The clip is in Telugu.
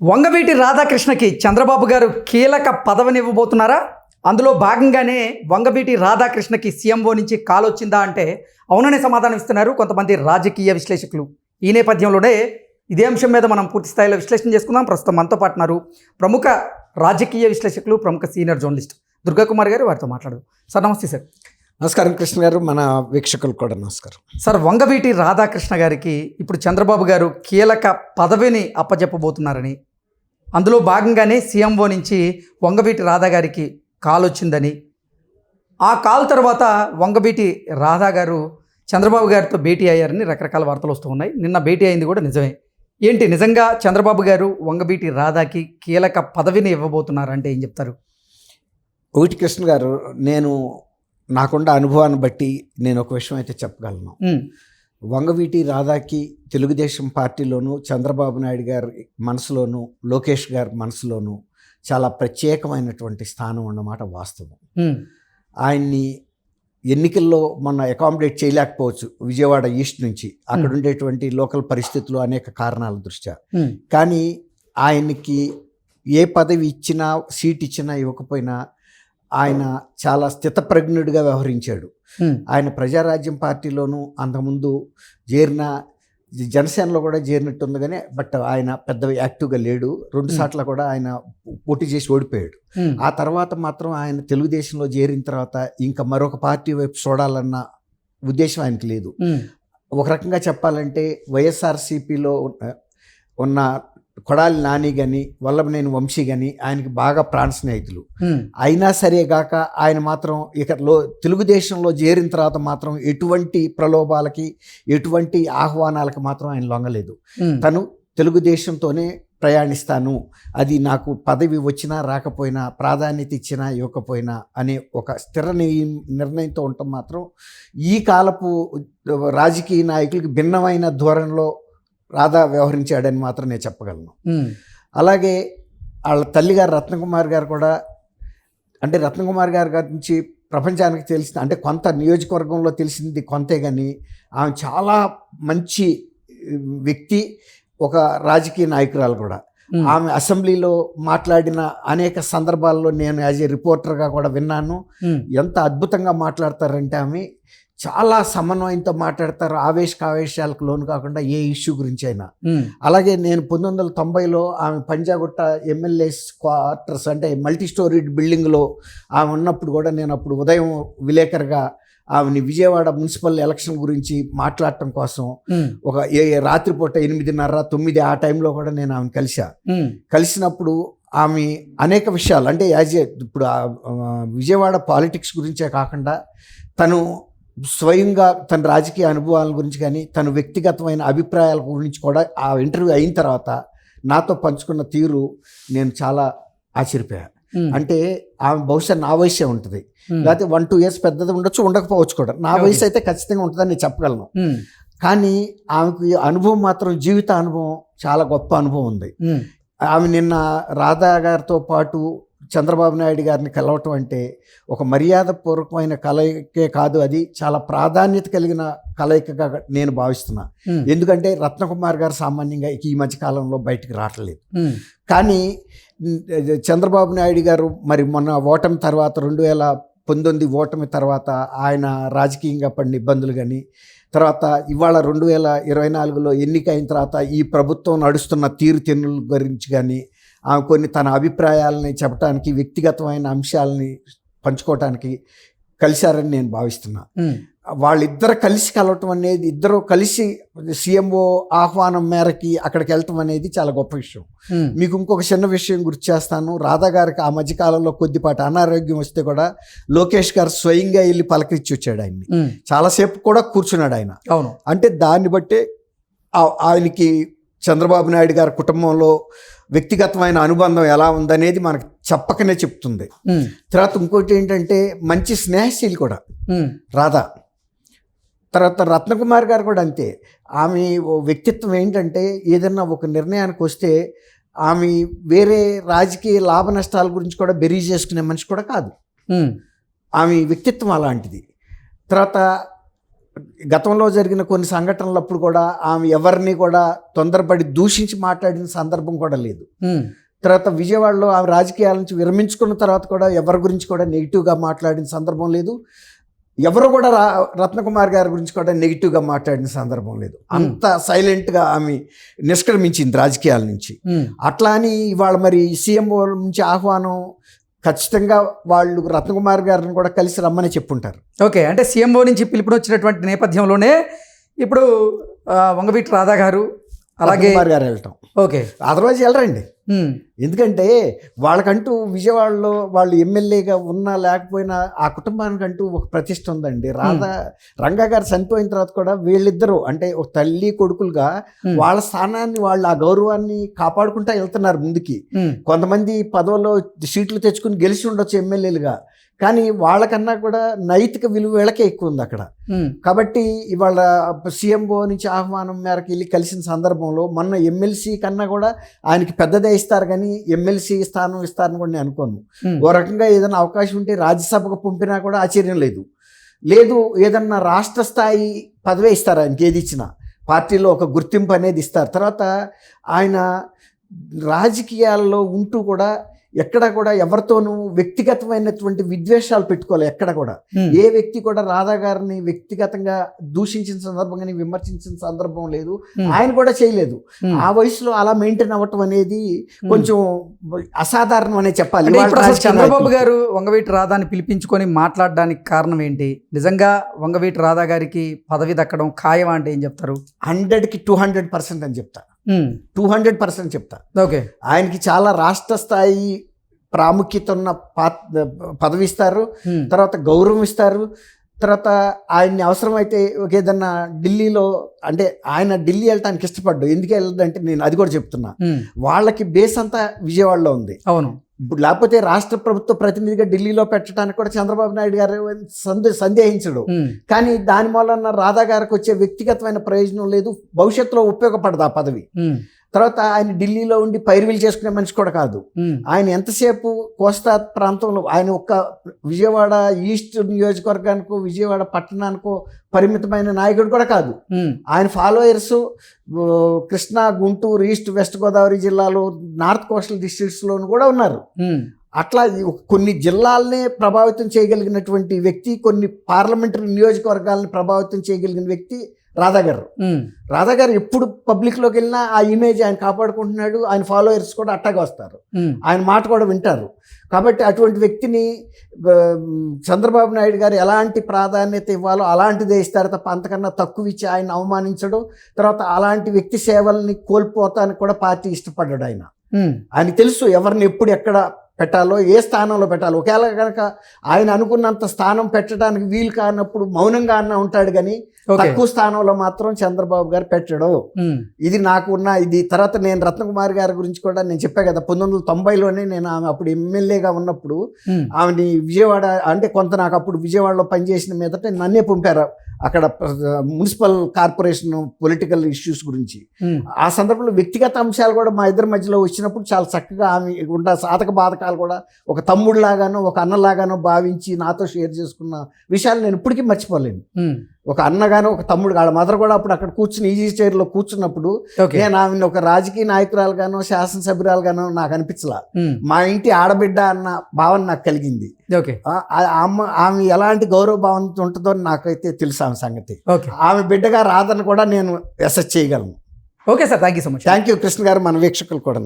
వంగవీటి రాధాకృష్ణకి చంద్రబాబు గారు కీలక పదవిని ఇవ్వబోతున్నారా అందులో భాగంగానే వంగవీటి రాధాకృష్ణకి సీఎంఓ నుంచి కాల్ వచ్చిందా అంటే అవుననే సమాధానం ఇస్తున్నారు కొంతమంది రాజకీయ విశ్లేషకులు. ఈ నేపథ్యంలోనే ఇదే అంశం మీద మనం పూర్తి స్థాయిలో విశ్లేషణ చేసుకుందాం. ప్రస్తుతం మనతో పాటు ఉన్నారు ప్రముఖ రాజకీయ విశ్లేషకులు ప్రముఖ సీనియర్ జర్నలిస్ట్ దుర్గాకుమార్ గారు వారితో మాట్లాడు సార్ నమస్తే సార్. నమస్కారం కృష్ణ గారు మన వీక్షకులు కూడా నమస్కారం. సార్ వంగవీటి రాధాకృష్ణ గారికి ఇప్పుడు చంద్రబాబు గారు కీలక పదవిని అప్పజెప్పబోతున్నారని అందులో భాగంగానే సీఎంఓ నుంచి వంగవీటి రాధా గారికి కాల్ వచ్చిందని. ఆ కాల్ తర్వాత వంగవీటి రాధా గారు చంద్రబాబు గారితో భేటీ అయ్యారని రకరకాల వార్తలు వస్తూ ఉన్నాయి. నిన్న భేటీ అయింది కూడా నిజమే. ఏంటి నిజంగా చంద్రబాబు గారు వంగవీటి రాధాకి కీలక పదవిని ఇవ్వబోతున్నారంటే ఏం చెప్తారు? ఒకటి కృష్ణ గారు నేను నాకున్న అనుభవాన్ని బట్టి నేను ఒక విషయం అయితే చెప్పగలను. వంగవీటి రాధాకి తెలుగుదేశం పార్టీలోను చంద్రబాబు నాయుడు గారి మనసులోను లోకేష్ గారి మనసులోను చాలా ప్రత్యేకమైనటువంటి స్థానం అన్నమాట వాస్తవం. ఆయన్ని ఎన్నికల్లో మొన్న అకామిడేట్ చేయలేకపోవచ్చు విజయవాడ ఈస్ట్ నుంచి. అక్కడ ఉండేటువంటి లోకల్ పరిస్థితులు అనేక కారణాల దృష్ట్యా. కానీ ఆయనకి ఏ పదవి ఇచ్చినా సీట్ ఇచ్చినా ఇవ్వకపోయినా ఆయన చాలా స్థితప్రజ్ఞుడిగా వ్యవహరించాడు. ఆయన ప్రజారాజ్యం పార్టీలోనూ అంతకుముందు చేరిన జనసేనలో కూడా చేరినట్టుంది కానీ బట్ ఆయన పెద్ద యాక్టివ్గా లేడు. రెండు. సార్లు కూడా ఆయన పోటీ చేసి ఓడిపోయాడు. ఆ తర్వాత మాత్రం ఆయన తెలుగుదేశంలో చేరిన తర్వాత ఇంకా మరొక పార్టీ వైపు చూడాలన్న ఉద్దేశం ఆయనకి లేదు. ఒక రకంగా చెప్పాలంటే వైఎస్ఆర్సీపీలో ఉన్న కొడాలి నాని కానీ వల్లభనేని వంశీ కానీ ఆయనకి బాగా ప్రాణ స్నేహితులు. అయినా సరే గాక ఆయన మాత్రం ఇక లో తెలుగుదేశంలో చేరిన తర్వాత మాత్రం ఎటువంటి ప్రలోభాలకి ఎటువంటి ఆహ్వానాలకి మాత్రం ఆయన లొంగలేదు. తను తెలుగుదేశంతోనే ప్రయాణిస్తాను అది నాకు పదవి వచ్చినా రాకపోయినా ప్రాధాన్యత ఇచ్చినా ఇవ్వకపోయినా అనే ఒక స్థిర నిర్ణయంతో ఉండటం మాత్రం ఈ కాలపు రాజకీయ నాయకులకి భిన్నమైన ధోరణిలో రాధా వ్యవహరించాడని మాత్రం నేను చెప్పగలను. అలాగే వాళ్ళ తల్లిగారు రత్నకుమార్ గారు కూడా అంటే రత్నకుమార్ గారి గారి నుంచి ప్రపంచానికి తెలిసింది అంటే కొంత నియోజకవర్గంలో తెలిసింది కొంతే కానీ ఆమె చాలా మంచి వ్యక్తి ఒక రాజకీయ నాయకురాలు కూడా. ఆమె అసెంబ్లీలో మాట్లాడిన అనేక సందర్భాల్లో నేను యాజ్ ఏ రిపోర్టర్గా కూడా విన్నాను. ఎంత అద్భుతంగా మాట్లాడతారంటే ఆమె చాలా సమన్వయంతో మాట్లాడతారు. ఆవేశ ఆవేశాలకు లోను కాకుండా ఏ ఇష్యూ గురించి అయినా అలాగే నేను పంతొమ్మిది వందల తొంభైలో ఆమె పంజాగుట్ట ఎమ్మెల్యే క్వార్టర్స్ అంటే మల్టీ స్టోరీడ్ బిల్డింగ్లో ఆమె ఉన్నప్పుడు కూడా నేను అప్పుడు ఉదయం విలేకరుగా ఆమెని విజయవాడ మున్సిపల్ ఎలక్షన్ గురించి మాట్లాడటం కోసం ఒక ఏ రాత్రిపూట ఎనిమిదిన్నర తొమ్మిది ఆ టైంలో కూడా నేను ఆమెను కలిసా కలిసినప్పుడు ఆమె అనేక విషయాలు అంటే యాజ్ ఏ ఇప్పుడు విజయవాడ పాలిటిక్స్ గురించే కాకుండా తను స్వయంగా తన రాజకీయ అనుభవాల గురించి కానీ తన వ్యక్తిగతమైన అభిప్రాయాల గురించి కూడా ఆ ఇంటర్వ్యూ అయిన తర్వాత నాతో పంచుకున్న తీరు నేను చాలా ఆశ్చర్యపోయా ఉమ్, అంటే ఆమె బహుశా నా వయసే ఉంటుంది. లేకపోతే వన్ టూ ఇయర్స్ పెద్దది ఉండొచ్చు ఉండకపోవచ్చు కూడా. నా. వయసు అయితే ఖచ్చితంగా ఉంటుందని నేను చెప్పగలను. కానీ ఆమెకు అనుభవం మాత్రం జీవిత అనుభవం చాలా గొప్ప అనుభవం ఉంది. ఆమె నిన్న రాధా గారితో పాటు చంద్రబాబు నాయుడు గారిని కలవటం అంటే ఒక మర్యాదపూర్వకమైన కలయికే కాదు. అది చాలా ప్రాధాన్యత కలిగిన కలయికగా నేను భావిస్తున్నా. ఎందుకంటే రత్నకుమార్ గారు సామాన్యంగా ఈ మధ్య కాలంలో బయటికి రావట్లేదు. కానీ చంద్రబాబు నాయుడు గారు మరి మొన్న ఓటమి తర్వాత రెండు వేల పంతొమ్మిది ఓటమి తర్వాత ఆయన రాజకీయంగా పడిన ఇబ్బందులు కానీ తర్వాత ఇవాళ రెండు వేల ఇరవై నాలుగులో ఎన్నిక అయిన తర్వాత ఈ ప్రభుత్వం నడుస్తున్న తీరుతెన్నుల గురించి కానీ ఆమె కొన్ని తన అభిప్రాయాలని చెప్పడానికి వ్యక్తిగతమైన అంశాలని పంచుకోవటానికి కలిశారని నేను భావిస్తున్నా. వాళ్ళిద్దరు కలిసి కలవటం అనేది ఇద్దరు కలిసి సీఎంఓ ఆహ్వానం మేరకి అక్కడికి వెళ్ళటం అనేది చాలా గొప్ప విషయం. మీకు ఇంకొక చిన్న విషయం గుర్తు చేస్తాను. రాధా గారికి ఆ మధ్యకాలంలో కొద్దిపాటి అనారోగ్యం వస్తే కూడా లోకేష్ గారు స్వయంగా వెళ్ళి పలకరించి వచ్చాడు ఆయన్ని. చాలాసేపు కూడా కూర్చున్నాడు ఆయన. అవును. అంటే దాన్ని బట్టే ఆయనకి చంద్రబాబు నాయుడు గారి కుటుంబంలో వ్యక్తిగతమైన అనుబంధం ఎలా ఉందనేది మనకు చెప్పకనే చెప్తుంది. తర్వాత ఇంకోటి ఏంటంటే మంచి స్నేహశీలి కూడా. రాధా. తర్వాత రత్నకుమార్ గారు కూడా అంతే. ఆమె వ్యక్తిత్వం ఏంటంటే ఏదన్నా ఒక నిర్ణయానికి వస్తే ఆమె వేరే రాజకీయ లాభ నష్టాల గురించి కూడా బెరీ చేసుకునే మనిషి కూడా కాదు. ఆమె వ్యక్తిత్వం అలాంటిది. తర్వాత గతంలో జరిగిన కొన్ని సంఘటనలప్పుడు కూడా ఆమె ఎవరిని కూడా తొందరపడి దూషించి మాట్లాడిన సందర్భం కూడా లేదు. తర్వాత విజయవాడలో ఆమె రాజకీయాల నుంచి విరమించుకున్న తర్వాత కూడా ఎవరి గురించి కూడా నెగిటివ్గా మాట్లాడిన సందర్భం లేదు. ఎవరు కూడా రా రత్నకుమార్ గారి గురించి కూడా నెగిటివ్గా మాట్లాడిన సందర్భం లేదు. అంత సైలెంట్గా ఆమె నిష్క్రమించింది రాజకీయాల నుంచి. అట్లా అని ఇవాళ మరి సీఎం నుంచి ఆహ్వానం ఖచ్చితంగా వాళ్ళు రత్నకుమార్ గారిని కూడా కలిసి రమ్మని చెప్పుంటారు. ఓకే అంటే సీఎంఓ నుంచి పిలుపునొచ్చినటువంటి నేపథ్యంలోనే ఇప్పుడు వంగవీటి రాధా గారు అలాగే గారు వెళ్ళటం. ఓకే. అదర్వైజ్ వెళ్ళరండి. ఎందుకంటే వాళ్ళకంటూ విజయవాడలో వాళ్ళు ఎమ్మెల్యేగా ఉన్నా లేకపోయినా ఆ కుటుంబానికంటూ ఒక ప్రతిష్ట ఉందండి. రాధా రంగా గారు చనిపోయిన తర్వాత కూడా వీళ్ళిద్దరూ అంటే ఒక తల్లి కొడుకులుగా వాళ్ళ స్థానాన్ని వాళ్ళు ఆ గౌరవాన్ని కాపాడుకుంటా వెళ్తున్నారు ముందుకి. కొంతమంది పదవుల్లో సీట్లు తెచ్చుకుని గెలిచి ఉండొచ్చు ఎమ్మెల్యేలుగా. కానీ వాళ్ళకన్నా కూడా నైతిక విలువ వీళ్ళకే ఎక్కువ ఉంది అక్కడ. కాబట్టి ఇవాళ సీఎంఓ నుంచి ఆహ్వానం మేరకు వెళ్ళి కలిసిన సందర్భంలో మొన్న ఎమ్మెల్సీ కన్నా కూడా ఆయనకి పెద్దదే ఇస్తారు కానీ ఎమ్మెల్సీ స్థానం ఇస్తారని కూడా నేను అనుకోను. ఓ రకంగా ఏదైనా అవకాశం ఉంటే రాజ్యసభకు పంపినా కూడా ఆశ్చర్యం లేదు. లేదు ఏదన్నా రాష్ట్ర స్థాయి పదవే ఇస్తారు ఆయనకి ఏది ఇచ్చినా. పార్టీలో ఒక గుర్తింపు అనేది ఇస్తారు. తర్వాత ఆయన రాజకీయాల్లో ఉంటూ కూడా ఎక్కడ కూడా ఎవరితోనూ వ్యక్తిగతమైనటువంటి విద్వేషాలు పెట్టుకోవాలి ఎక్కడ కూడా. ఉమ్, ఏ వ్యక్తి కూడా రాధా గారిని వ్యక్తిగతంగా దూషించిన సందర్భం కానీ విమర్శించిన సందర్భం లేదు. ఉమ్, ఆయన కూడా చేయలేదు. ఉమ్. ఆ వయసులో అలా మెయింటైన్ అవ్వటం అనేది కొంచెం అసాధారణం అనే చెప్పాలి. చంద్రబాబు. గారు వంగవీటి రాధాని పిలిపించుకొని మాట్లాడడానికి కారణం ఏంటి? నిజంగా వంగవీటి రాధా గారికి పదవి దక్కడం ఖాయం అంటే ఏం చెప్తారు? హండ్రెడ్కి టూ హండ్రెడ్ పర్సెంట్ అని చెప్తా. ఉమ్, టూ హండ్రెడ్ పర్సెంట్ చెప్తా. ఓకే ఆయనకి చాలా రాష్ట్ర స్థాయి ప్రాముఖ్యత ఉన్న పాత్ పదవి ఇస్తారు ఉమ్, తర్వాత గౌరవం ఇస్తారు తర్వాత ఆయన్ని అవసరమైతే ఒక ఏదన్నా ఢిల్లీలో అంటే ఆయన ఢిల్లీ వెళ్ళటానికి ఇష్టపడ్డు ఎందుకు వెళ్ళదంటే నేను అది కూడా చెప్తున్నా. ఉమ్, వాళ్ళకి బేస్ అంతా విజయవాడలో ఉంది. అవును. లేకపోతే రాష్ట్ర ప్రభుత్వ ప్రతినిధిగా ఢిల్లీలో పెట్టడానికి కూడా చంద్రబాబు నాయుడు గారు సందే సందేహించడు. కానీ దాని వలన రాధా గారికి వచ్చే వ్యక్తిగతమైన ప్రయోజనం లేదు భవిష్యత్తులో ఉపయోగపడదు ఆ పదవి. తర్వాత ఆయన ఢిల్లీలో ఉండి పైరువీలు చేసుకునే మనిషి కూడా కాదు. ఆయన ఎంతసేపు కోస్తా ప్రాంతంలో ఆయన ఒక్క విజయవాడ ఈస్ట్ నియోజకవర్గానికో విజయవాడ పట్టణానికో పరిమితమైన నాయకుడు కూడా కాదు. ఆయన followers Krishna Guntur East West Godavari జిల్లాలో నార్త్ కోస్టల్ డిస్ట్రిక్ట్స్లోను కూడా ఉన్నారు. అట్లా కొన్ని జిల్లాలనే ప్రభావితం చేయగలిగినటువంటి వ్యక్తి కొన్ని పార్లమెంటరీ నియోజకవర్గాలని ప్రభావితం చేయగలిగిన వ్యక్తి రాధా గారు రాధా గారు ఎప్పుడు పబ్లిక్లోకి వెళ్ళినా ఆ ఇమేజ్ ఆయన కాపాడుకుంటున్నాడు ఆయన ఫాలోయర్స్ కూడా అట్టాగే వస్తారు. ఆయన మాట కూడా వింటారు. కాబట్టి అటువంటి వ్యక్తిని చంద్రబాబు నాయుడు గారు ఎలాంటి ప్రాధాన్యత ఇవ్వాలో అలాంటిదే ఇస్తారు తప్ప అంతకన్నా తక్కువ ఇచ్చి ఆయన అవమానించడు తర్వాత అలాంటి వ్యక్తి సేవల్ని కోల్పోతానికి కూడా పార్టీ ఇష్టపడ్డాడు ఆయన. ఉమ్, ఆయనకి తెలుసు ఎవరిని ఎప్పుడు ఎక్కడ పెట్టాలో ఏ స్థానంలో పెట్టాలో. ఒకవేళ కనుక ఆయన అనుకున్నంత స్థానం పెట్టడానికి వీలు కానప్పుడు మౌనంగా అన్న ఉంటాడు కానీ తక్కువ స్థానంలో మాత్రం చంద్రబాబు గారు పెట్టడు. ఇది నాకు ఉన్న ఇది తర్వాత నేను రత్నకుమార్ గారి గురించి కూడా నేను చెప్పా కదా పంతొమ్మిది వందల తొంభైలోనే నేను ఆమె అప్పుడు ఎమ్మెల్యేగా ఉన్నప్పుడు ఆమెని విజయవాడ అంటే కొంత నాకు అప్పుడు విజయవాడలో పనిచేసిన మీదట నన్నే పంపారు. అక్కడ మున్సిపల్ కార్పొరేషన్ పొలిటికల్ ఇష్యూస్ గురించి. ఆ సందర్భంలో వ్యక్తిగత అంశాలు కూడా మా ఇద్దరి మధ్యలో వచ్చినప్పుడు చాలా చక్కగా ఆమె ఉన్న సాధక బాధకాలు కూడా ఒక తమ్ముడిలాగానో ఒక అన్నలాగానో భావించి నాతో షేర్ చేసుకున్న విషయాలు నేను ఇప్పటికీ మర్చిపోలేను. ఒక అన్నగానో ఒక తమ్ముడు వాళ్ళ మదర్ కూడా అప్పుడు అక్కడ కూర్చుని ఈజీ చైర్లో కూర్చున్నప్పుడు నేను ఆమెను ఒక రాజకీయ నాయకురాలుగానో శాసనసభ్యురాలుగానో నాకు అనిపించలా. మా ఇంటి ఆడబిడ్డ అన్న భావన నాకు కలిగింది. ఓకే. ఆ- ఆ అమ్మ ఆమె ఎలాంటి గౌరవ భావంతో ఉంటుందో నాకైతే తెలుసు ఆమె సంగతి. ఆమె బిడ్డగా రాదని కూడా నేను ఎసెస్ చేయగలను. Okay sir thank you so much thank you Krishna garu మన వీక్షకులు కూడా